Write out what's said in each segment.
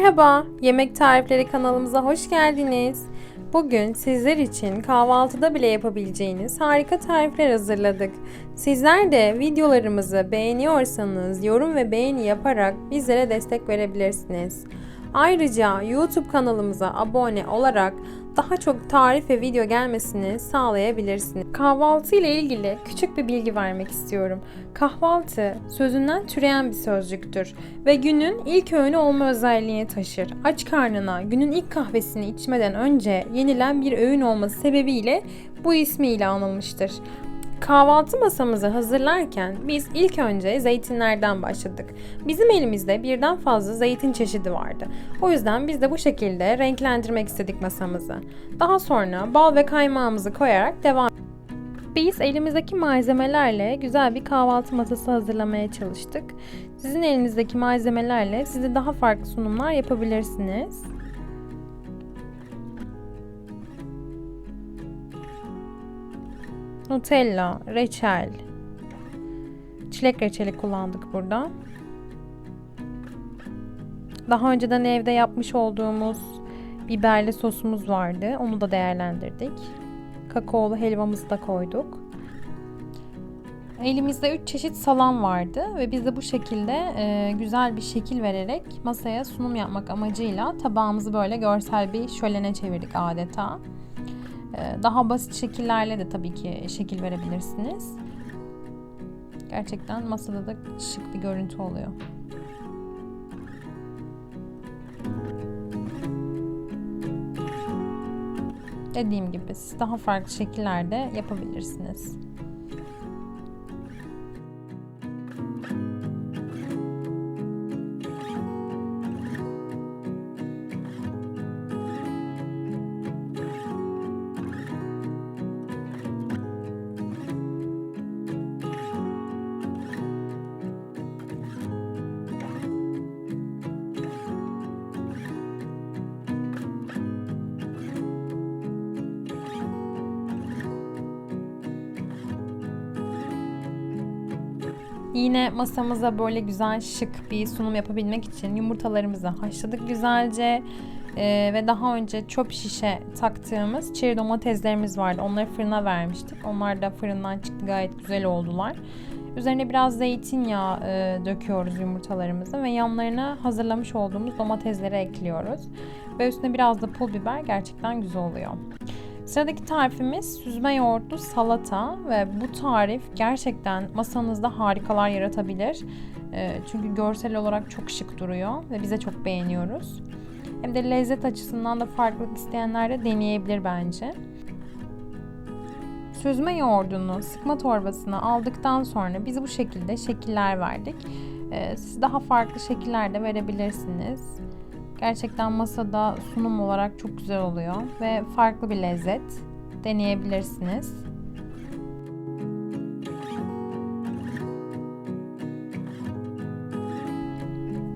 Merhaba, Yemek Tarifleri kanalımıza hoş geldiniz. Bugün sizler için kahvaltıda bile yapabileceğiniz harika tarifler hazırladık. Sizler de videolarımızı beğeniyorsanız yorum ve beğeni yaparak bizlere destek verebilirsiniz. Ayrıca YouTube kanalımıza abone olarak daha çok tarif ve video gelmesini sağlayabilirsiniz. Kahvaltı ile ilgili küçük bir bilgi vermek istiyorum. Kahvaltı sözünden türeyen bir sözcüktür ve günün ilk öğünü olma özelliğini taşır. Aç karnına günün ilk kahvesini içmeden önce yenilen bir öğün olması sebebiyle bu ismiyle anılmıştır. Kahvaltı masamızı hazırlarken biz ilk önce zeytinlerden başladık. Bizim elimizde birden fazla zeytin çeşidi vardı. O yüzden biz de bu şekilde renklendirmek istedik masamızı. Daha sonra bal ve kaymağımızı koyarak devam biz elimizdeki malzemelerle güzel bir kahvaltı masası hazırlamaya çalıştık. Sizin elinizdeki malzemelerle siz de daha farklı sunumlar yapabilirsiniz. Nutella, reçel, çilek reçeli kullandık burada. Daha önceden evde yapmış olduğumuz biberli sosumuz vardı. Onu da değerlendirdik. Kakaolu helvamızı da koyduk. Elimizde 3 çeşit salam vardı ve biz de bu şekilde e, güzel bir şekil vererek masaya sunum yapmak amacıyla tabağımızı böyle görsel bir şölene çevirdik adeta. E, daha basit şekillerle de tabii ki şekil verebilirsiniz. Gerçekten masada da şık bir görüntü oluyor. Dediğim gibi siz daha farklı şekillerde yapabilirsiniz. Yine masamıza böyle güzel şık bir sunum yapabilmek için yumurtalarımızı haşladık güzelce. Ee, ve daha önce çöp şişe taktığımız çeri domateslerimiz vardı. Onları fırına vermiştik. Onlar da fırından çıktı gayet güzel oldular. Üzerine biraz zeytinyağı e, döküyoruz yumurtalarımızı ve yanlarına hazırlamış olduğumuz domatesleri ekliyoruz. Ve üstüne biraz da pul biber gerçekten güzel oluyor. Sıradaki tarifimiz süzme yoğurtlu salata ve bu tarif gerçekten masanızda harikalar yaratabilir. Ee, çünkü görsel olarak çok şık duruyor ve bize çok beğeniyoruz. Hem de lezzet açısından da farklılık isteyenler de deneyebilir bence. Süzme yoğurdunu sıkma torbasına aldıktan sonra biz bu şekilde şekiller verdik. Ee, siz daha farklı şekiller de verebilirsiniz. Gerçekten masada sunum olarak çok güzel oluyor ve farklı bir lezzet deneyebilirsiniz.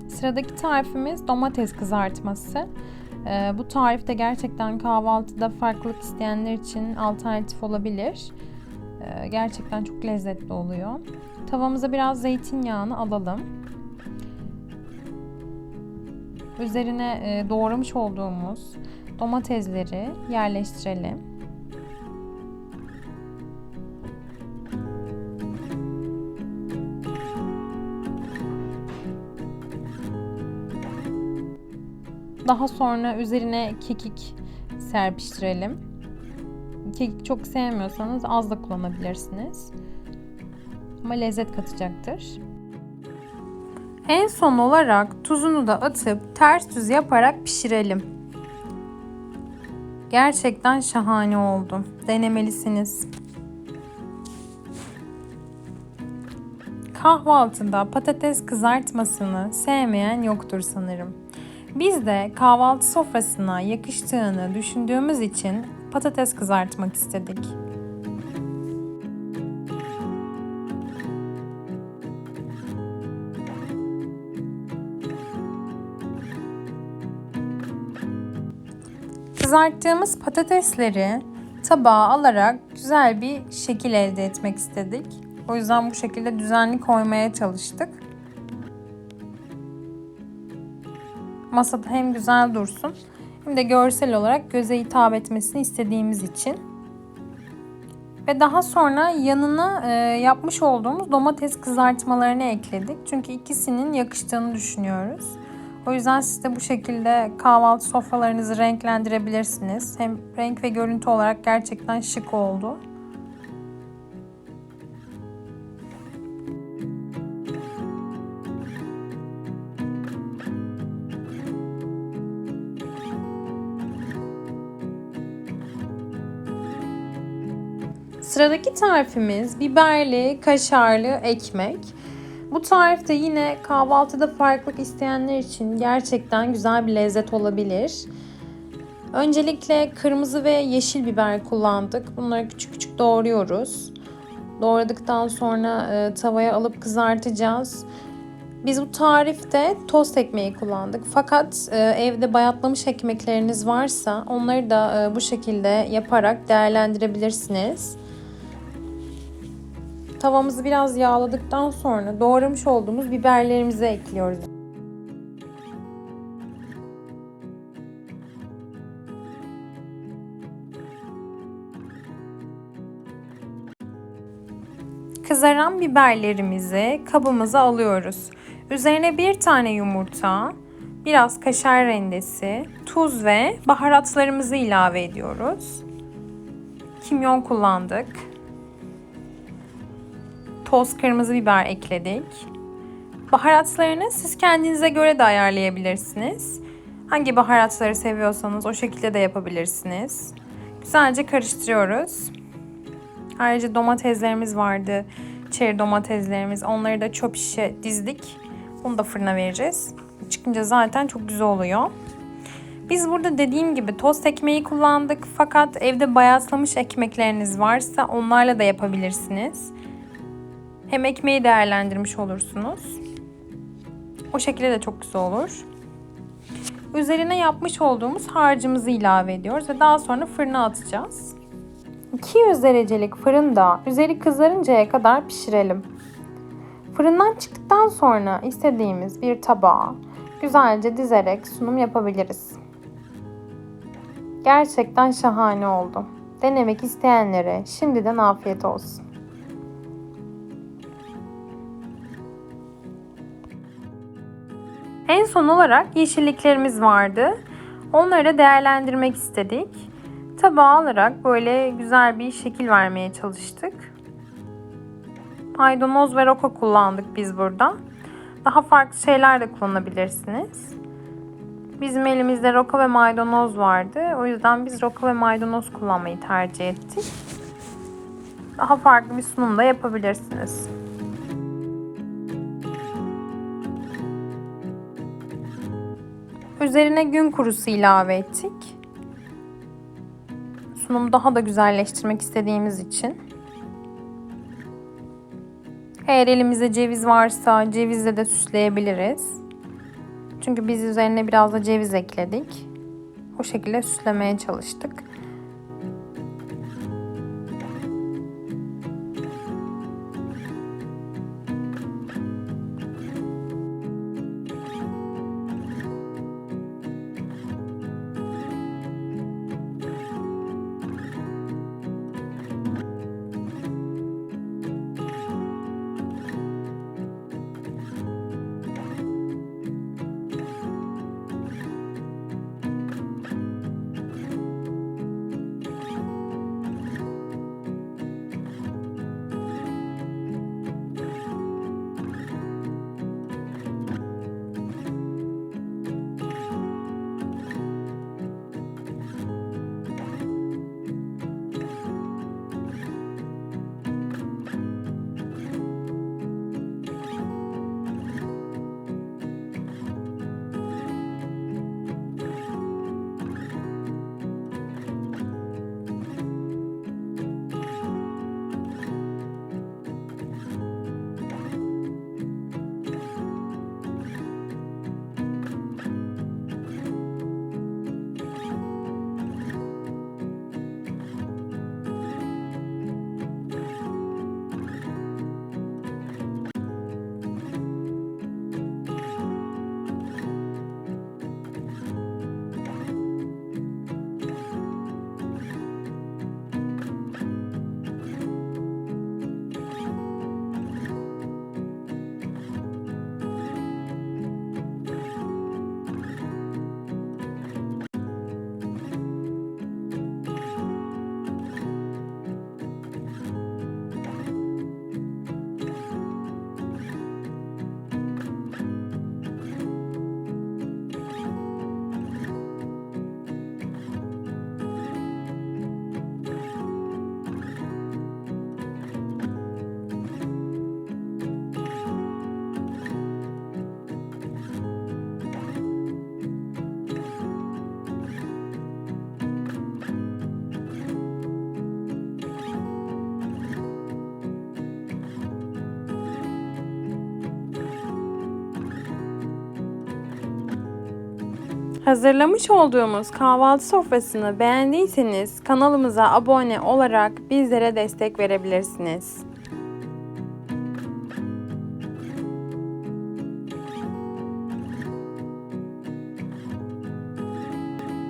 Sıradaki tarifimiz domates kızartması. Ee, bu tarif de gerçekten kahvaltıda farklılık isteyenler için alternatif olabilir. Ee, gerçekten çok lezzetli oluyor. Tavamıza biraz zeytinyağını alalım. Üzerine e, doğramış olduğumuz domatesleri yerleştirelim. Daha sonra üzerine kekik serpiştirelim. Kekik çok sevmiyorsanız az da kullanabilirsiniz. Ama lezzet katacaktır. En son olarak tuzunu da atıp ters düz yaparak pişirelim. Gerçekten şahane oldu. Denemelisiniz. Kahvaltıda patates kızartmasını sevmeyen yoktur sanırım. Biz de kahvaltı sofrasına yakıştığını düşündüğümüz için patates kızartmak istedik. Kızarttığımız patatesleri tabağa alarak güzel bir şekil elde etmek istedik. O yüzden bu şekilde düzenli koymaya çalıştık. Masada hem güzel dursun hem de görsel olarak göze hitap etmesini istediğimiz için. Ve daha sonra yanına e, yapmış olduğumuz domates kızartmalarını ekledik. Çünkü ikisinin yakıştığını düşünüyoruz. O yüzden siz de bu şekilde kahvaltı sofralarınızı renklendirebilirsiniz. Hem renk ve görüntü olarak gerçekten şık oldu. Sıradaki tarifimiz biberli, kaşarlı ekmek. Bu tarif de yine kahvaltıda farklılık isteyenler için gerçekten güzel bir lezzet olabilir. Öncelikle kırmızı ve yeşil biber kullandık. Bunları küçük küçük doğruyoruz. Doğradıktan sonra e, tavaya alıp kızartacağız. Biz bu tarifte tost ekmeği kullandık. Fakat e, evde bayatlamış ekmekleriniz varsa onları da e, bu şekilde yaparak değerlendirebilirsiniz. Tavamızı biraz yağladıktan sonra doğramış olduğumuz biberlerimizi ekliyoruz. Kızaran biberlerimizi kabımıza alıyoruz. Üzerine bir tane yumurta, biraz kaşar rendesi, tuz ve baharatlarımızı ilave ediyoruz. Kimyon kullandık toz kırmızı biber ekledik. Baharatlarını siz kendinize göre de ayarlayabilirsiniz. Hangi baharatları seviyorsanız o şekilde de yapabilirsiniz. Güzelce karıştırıyoruz. Ayrıca domateslerimiz vardı. Çeri domateslerimiz. Onları da çöp şişe dizdik. Bunu da fırına vereceğiz. Çıkınca zaten çok güzel oluyor. Biz burada dediğim gibi tost ekmeği kullandık. Fakat evde bayatlamış ekmekleriniz varsa onlarla da yapabilirsiniz. Hem ekmeği değerlendirmiş olursunuz. O şekilde de çok güzel olur. Üzerine yapmış olduğumuz harcımızı ilave ediyoruz ve daha sonra fırına atacağız. 200 derecelik fırında üzeri kızarıncaya kadar pişirelim. Fırından çıktıktan sonra istediğimiz bir tabağa güzelce dizerek sunum yapabiliriz. Gerçekten şahane oldu. Denemek isteyenlere şimdiden afiyet olsun. En son olarak yeşilliklerimiz vardı. Onları da değerlendirmek istedik. Tabağa alarak böyle güzel bir şekil vermeye çalıştık. Maydanoz ve roka kullandık biz burada. Daha farklı şeyler de kullanabilirsiniz. Bizim elimizde roka ve maydanoz vardı. O yüzden biz roka ve maydanoz kullanmayı tercih ettik. Daha farklı bir sunum da yapabilirsiniz. Üzerine gün kurusu ilave ettik. Sunumu daha da güzelleştirmek istediğimiz için. Eğer elimizde ceviz varsa cevizle de süsleyebiliriz. Çünkü biz üzerine biraz da ceviz ekledik. O şekilde süslemeye çalıştık. Hazırlamış olduğumuz kahvaltı sofrasını beğendiyseniz kanalımıza abone olarak bizlere destek verebilirsiniz.